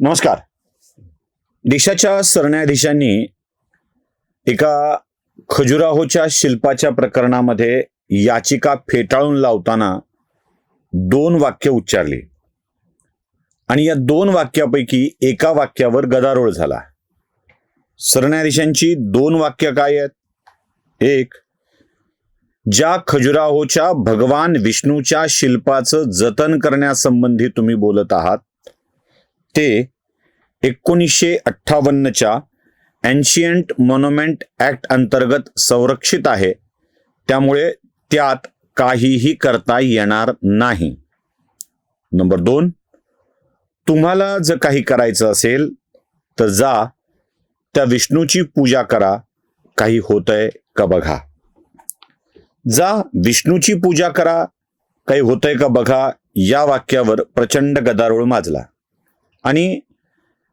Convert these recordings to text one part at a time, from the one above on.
नमस्कार. देशाच्या सरन्यायाधीशांनी एका खजुराहोच्या शिल्पाच्या प्रकरणामध्ये याचिका फेटाळून लावताना दोन वाक्य उच्चारली. आणि या दोन वाक्यापैकी एका वाक्यावर गदारोळ झाला. सरन्यायाधीशांची दोन वाक्य काय आहेत? एक ज्या खजुराहोच्या भगवान विष्णूच्या शिल्पाचं जतन करण्यासंबंधी तुम्ही बोलत आहात ते एकोणीसशे अठ्ठावन्नच्या अँशियंट मॉन्युमेंट ॲक्ट अंतर्गत संरक्षित आहे. त्यामुळे त्यात काहीही करता येणार नाही. नंबर दोन तुम्हाला जर काही करायचं असेल तर जा त्या विष्णूची पूजा करा. काही होतंय का बघा? जा विष्णूची पूजा करा. काही होतंय का बघा? या वाक्यावर प्रचंड गदारोळ माजला. आणि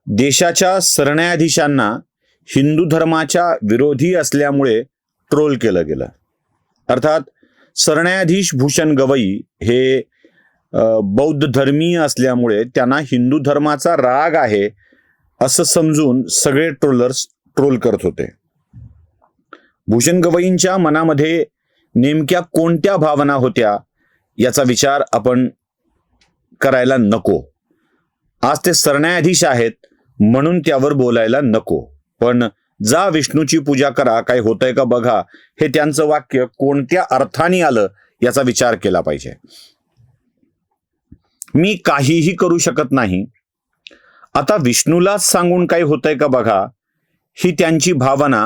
देशाच्या सरन्यायाधीशांना हिंदू धर्माच्या विरोधी असल्यामुळे ट्रोल केलं गेलं. अर्थात सरन्यायाधीश भूषण गवई हे बौद्ध धर्मीय असल्यामुळे त्यांना हिंदू धर्माचा राग आहे असं समजून सगळे ट्रोलर्स ट्रोल करत होते. भूषण गवईंच्या मनामध्ये नेमक्या कोणत्या भावना होत्या याचा विचार आपण करायला नको. आज ते सरन्यायाधीश आहेत म्हणून त्यावर बोलायला नको. पण जा विष्णूची पूजा करा काय होतंय का बघा हे त्यांचं वाक्य कोणत्या अर्थाने आलं याचा विचार केला पाहिजे. मी काहीही करू शकत नाही. आता विष्णूलाच सांगून काही होतंय का बघा ही त्यांची भावना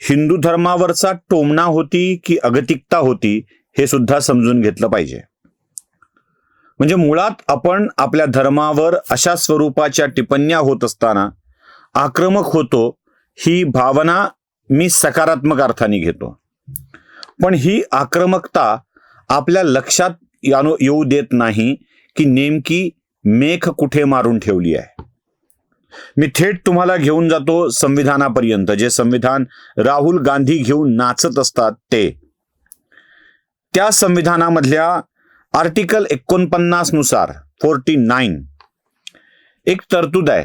हिंदू धर्मावरचा टोमणा होती की अगतिकता होती हे सुद्धा समजून घेतलं पाहिजे. म्हणजे मुळात आपण आपल्या धर्मावर अशा स्वरूपाच्या टिप्पण्या होत असताना आक्रमक होतो ही भावना मी सकारात्मक अर्थाने घेतो. पण ही आक्रमकता आपल्या लक्षात यानो येऊ देत नाही की नेमकी मेख कुठे मारून ठेवली आहे. मी थेट तुम्हाला घेऊन जातो संविधानापर्यंत जे संविधान राहुल गांधी घेऊन नाचत असतात ते. त्या संविधानामधल्या आर्टिकल एकोणपन्नासनुसार फोर्टी नाईन. एक तरतूद आहे.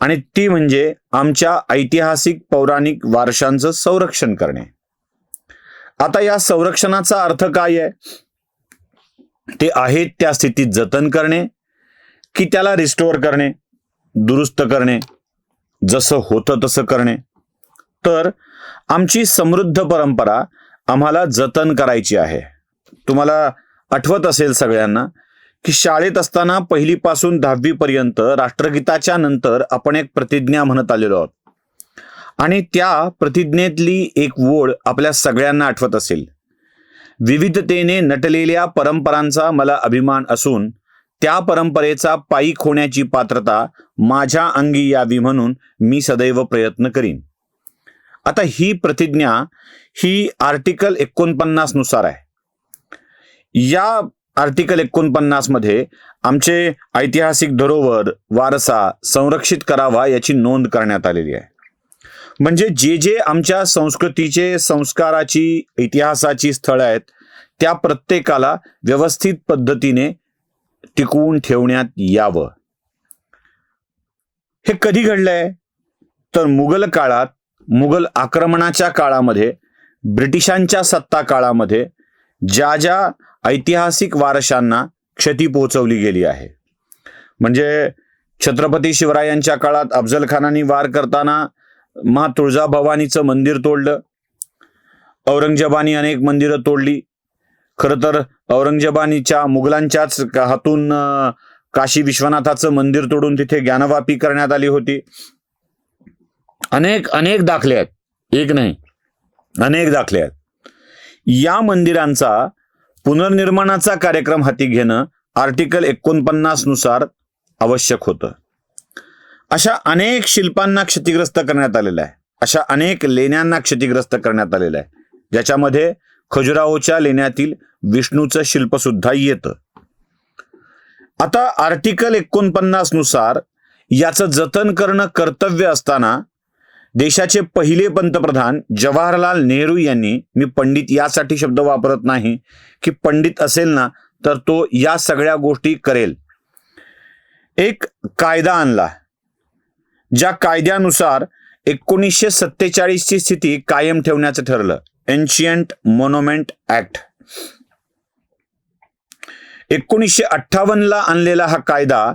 आणि ती म्हणजे आमच्या ऐतिहासिक पौराणिक वारशांचं संरक्षण करणे. आता या संरक्षणाचा अर्थ काय आहे? ते आहेत त्या स्थितीत जतन करणे की त्याला रिस्टोअर करणे दुरुस्त करणे जसं होतं तसं करणे. तर आमची समृद्ध परंपरा आम्हाला जतन करायची आहे. तुम्हाला आठवत असेल सगळ्यांना की शाळेत असताना पहिलीपासून दहावीपर्यंत राष्ट्रगीताच्या नंतर आपण एक प्रतिज्ञा म्हणत आलेलो आहोत. आणि त्या प्रतिज्ञेतली एक ओळ आपल्या सगळ्यांना आठवत असेल. विविधतेने नटलेल्या परंपरांचा मला अभिमान असून त्या परंपरेचा पायीक होण्याची पात्रता माझ्या अंगी यावी म्हणून मी सदैव प्रयत्न करीन. आता ही प्रतिज्ञा ही आर्टिकल एकोणपन्नासनुसार आहे. या आर्टिकल एकोणपन्नासमध्ये आमचे ऐतिहासिक धरोवर वारसा संरक्षित करावा याची नोंद करण्यात आलेली आहे. म्हणजे जे जे आमच्या संस्कृतीचे संस्काराची इतिहासाची स्थळं आहेत त्या प्रत्येकाला व्यवस्थित पद्धतीने टिकवून ठेवण्यात यावं. हे कधी घडलंय? तर मुघल काळात मुघल आक्रमणाच्या काळामध्ये ब्रिटिशांच्या सत्ता काळामध्ये ज्या ज्या ऐतिहासिक वारशांना क्षती पोहोचवली गेली आहे. म्हणजे छत्रपती शिवरायांच्या काळात अफजलखानांनी वार करताना मा तुळजाभवानीचं मंदिर तोडलं. औरंगजेबानी अनेक मंदिरं तोडली. खरं तर औरंगजेबानीच्या मुघलांच्याच हातून काशी विश्वनाथाचं मंदिर तोडून तिथे ज्ञानवापी करण्यात आली होती. अनेक अनेक दाखले आहेत. एक नाही अनेक दाखले आहेत. या मंदिरांचा पुनर्निर्माणाचा कार्यक्रम हाती घेणं आर्टिकल एकोणपन्नासनुसार आवश्यक होतं. अशा अनेक शिल्पांना क्षतिग्रस्त करण्यात आलेलं आहे. अशा अनेक लेण्यांना क्षतिग्रस्त करण्यात आलेलं आहे. ज्याच्यामध्ये खजुराहोच्या लेण्यातील विष्णूचं शिल्प सुद्धा येतं. आता आर्टिकल एकोणपन्नासनुसार याचं जतन करणं कर्तव्य असताना देशाचे पहिले पंतप्रधान जवाहरलाल नेहरू यांनी मी पंडित यासाठी शब्द वापरत नाही की पंडित असेल ना तर तो या सगळ्या गोष्टी करेल. एक कायदा आणला ज्या कायद्यानुसार एकोणीसशे सत्तेचाळीसची स्थिती कायम ठेवण्याचं ठरलं. एन्शियंट मोनोमेंट ऍक्ट एकोणीसशे अठ्ठावन्नला आणलेला हा कायदा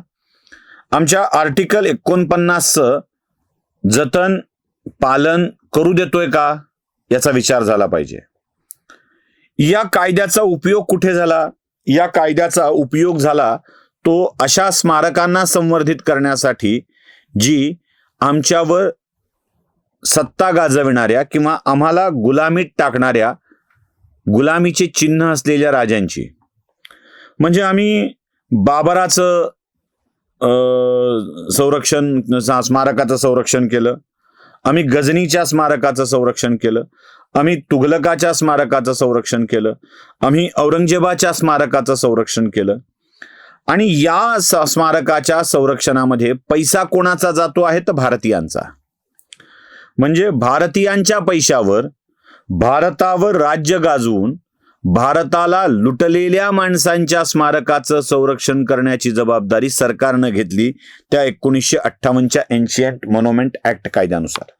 आमच्या आर्टिकल एकोणपन्नासचं जतन पालन करू देतोय का याचा विचार झाला पाहिजे. या कायद्याचा उपयोग कुठे झाला? या कायद्याचा उपयोग झाला तो अशा स्मारकांना संवर्धित करण्यासाठी जी आमच्यावर सत्ता गाजविणाऱ्या किंवा आम्हाला गुलामीत टाकणाऱ्या गुलामीचे चिन्ह असलेल्या राजांची. म्हणजे आम्ही बाबराचं अं, संरक्षण स्मारकाचं संरक्षण केलं. आम्ही गजनीच्या स्मारकाचं संरक्षण केलं. आम्ही तुघलकाच्या स्मारकाचं संरक्षण केलं. आम्ही औरंगजेबाच्या स्मारकाचं संरक्षण केलं. आणि या स्मारकाच्या संरक्षणामध्ये पैसा कोणाचा जातो आहे? तर भारतीयांचा. म्हणजे भारतीयांच्या पैशावर भारतावर राज्य गाजवून भारताला लुटलेल्या माणसांच्या स्मारकाचं संरक्षण करण्याची जबाबदारी सरकारनं घेतली. त्या एकोणीसशे अठ्ठावन्नच्या एन्शियंट मोनोमेंट ऍक्ट कायद्यानुसार.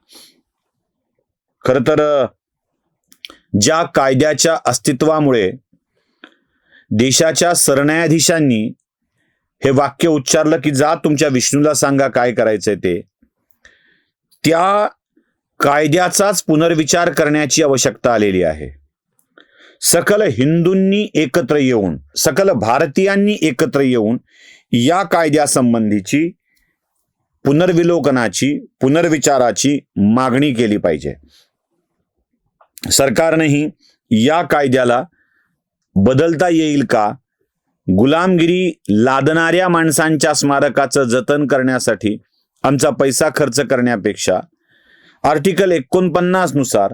खर तर ज्या कायद्याच्या अस्तित्वामुळे देशाच्या सरन्यायाधीशांनी हे वाक्य उच्चारलं की जा तुमच्या विष्णूला सांगा काय करायचंय ते त्या कायद्याचाच पुनर्विचार करण्याची आवश्यकता आलेली आहे. सकल हिंदूंनी एकत्र येऊन सकल भारतीयांनी एकत्र येऊन या कायद्यासंबंधीची पुनर्विलोकनाची पुनर्विचाराची मागणी केली पाहिजे. सरकारनेही या कायद्याला बदलता येईल का? गुलामगिरी लादणाऱ्या माणसांच्या स्मारकाचं जतन करण्यासाठी आमचा पैसा खर्च करण्यापेक्षा आर्टिकल एकोणपन्नासनुसार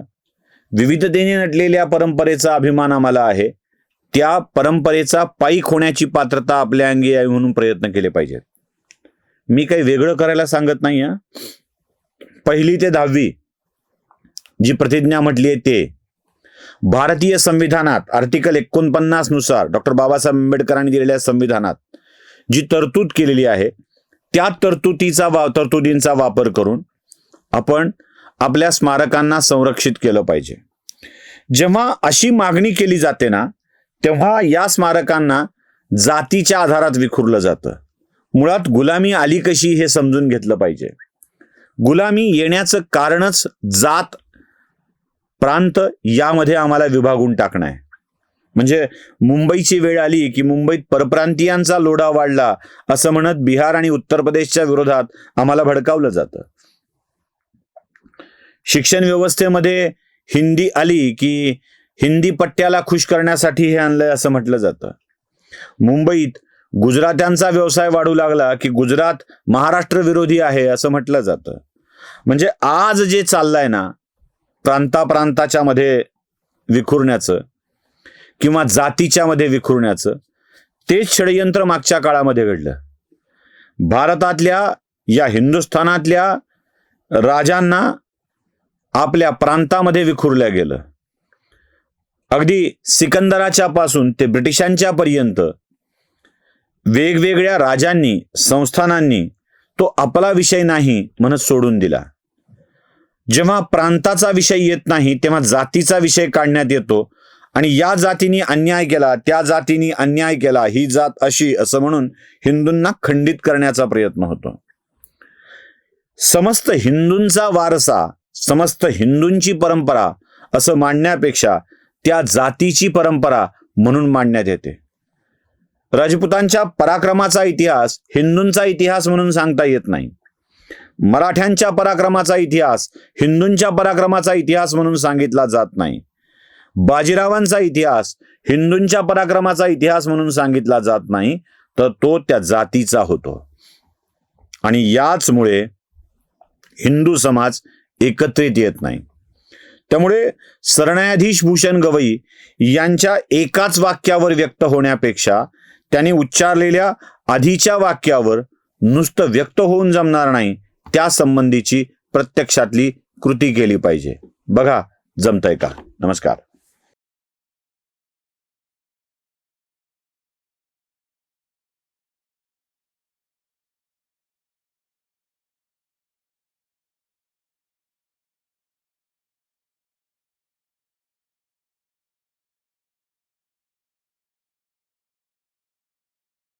विविधतेने नटलेल्या परंपरेचा अभिमान आम्हाला आहे. त्या परंपरेचा पायीक होण्याची पात्रता आपल्या अंगी आहे म्हणून प्रयत्न केले पाहिजेत. मी काही वेगळं करायला सांगत नाही पहिली ते दहावी जी प्रतिज्ञा म्हटली आहे ते. भारतीय संविधानात आर्टिकल एकोणपन्नासनुसार डॉक्टर बाबासाहेब आंबेडकरांनी दिलेल्या संविधानात जी तरतूद केलेली आहे त्या तरतुदीचा वा तरतुदींचा वापर करून आपण आपल्या स्मारकांना संरक्षित केलं पाहिजे. जेव्हा अशी मागणी केली जाते ना तेव्हा या स्मारकांना जातीच्या आधारात विखुरलं जातं. मुळात गुलामी आली कशी हे समजून घेतलं पाहिजे. गुलामी येण्याचं कारणच जात प्रांत यामध्ये आम्हाला विभागून टाकणं आहे. म्हणजे मुंबईची वेळ आली की मुंबईत परप्रांतीयांचा लोढा वाढला असं म्हणत बिहार आणि उत्तर प्रदेशच्या विरोधात आम्हाला भडकावलं जातं. शिक्षण व्यवस्थेमध्ये हिंदी आली की हिंदी पट्ट्याला खुश करण्यासाठी हे आणलंय असं म्हटलं जातं. मुंबईत गुजरात्यांचा व्यवसाय वाढू लागला की गुजरात महाराष्ट्र विरोधी आहे असं म्हटलं जातं. म्हणजे आज जे चाललंय ना प्रांताप्रांताच्या मध्ये विखुरण्याचं किंवा जातीच्या मध्ये विखुरण्याचं तेच षडयंत्र मागच्या काळामध्ये घडलं. भारतातल्या या हिंदुस्थानातल्या राजांना आपल्या प्रांतामध्ये विखुरल्या गेलं. अगदी सिकंदराच्या पासून ते ब्रिटिशांच्या पर्यंत वेगवेगळ्या राजांनी संस्थानांनी तो आपला विषय नाही म्हणत सोडून दिला. जेव्हा प्रांताचा विषय येत नाही तेव्हा जातीचा विषय काढण्यात येतो आणि या जातीने अन्याय केला त्या जातीने अन्याय केला ही जात अशी असं म्हणून हिंदूंना खंडित करण्याचा प्रयत्न होतो. समस्त हिंदूंचा वारसा समस्त हिंदूंची परंपरा असं मांडण्यापेक्षा त्या जातीची परंपरा म्हणून मांडण्यात येते. राजपुतांच्या पराक्रमाचा इतिहास हिंदूंचा इतिहास म्हणून सांगता येत नाही. मराठ्यांच्या पराक्रमाचा इतिहास हिंदूंच्या पराक्रमाचा इतिहास म्हणून सांगितला जात नाही. बाजीरावांचा इतिहास हिंदूंच्या पराक्रमाचा इतिहास म्हणून सांगितला जात नाही तर तो त्या जातीचा होतो. आणि याचमुळे हिंदू समाज एकत्रित येत नाही. त्यामुळे सरन्यायाधीश भूषण गवई यांच्या एकाच वाक्यावर व्यक्त होण्यापेक्षा त्यांनी उच्चारलेल्या आधीच्या वाक्यावर नुसतं व्यक्त होऊन जमणार नाही त्या संबंधीची प्रत्यक्षातली कृती केली पाहिजे. बघा जमतंय का? नमस्कार.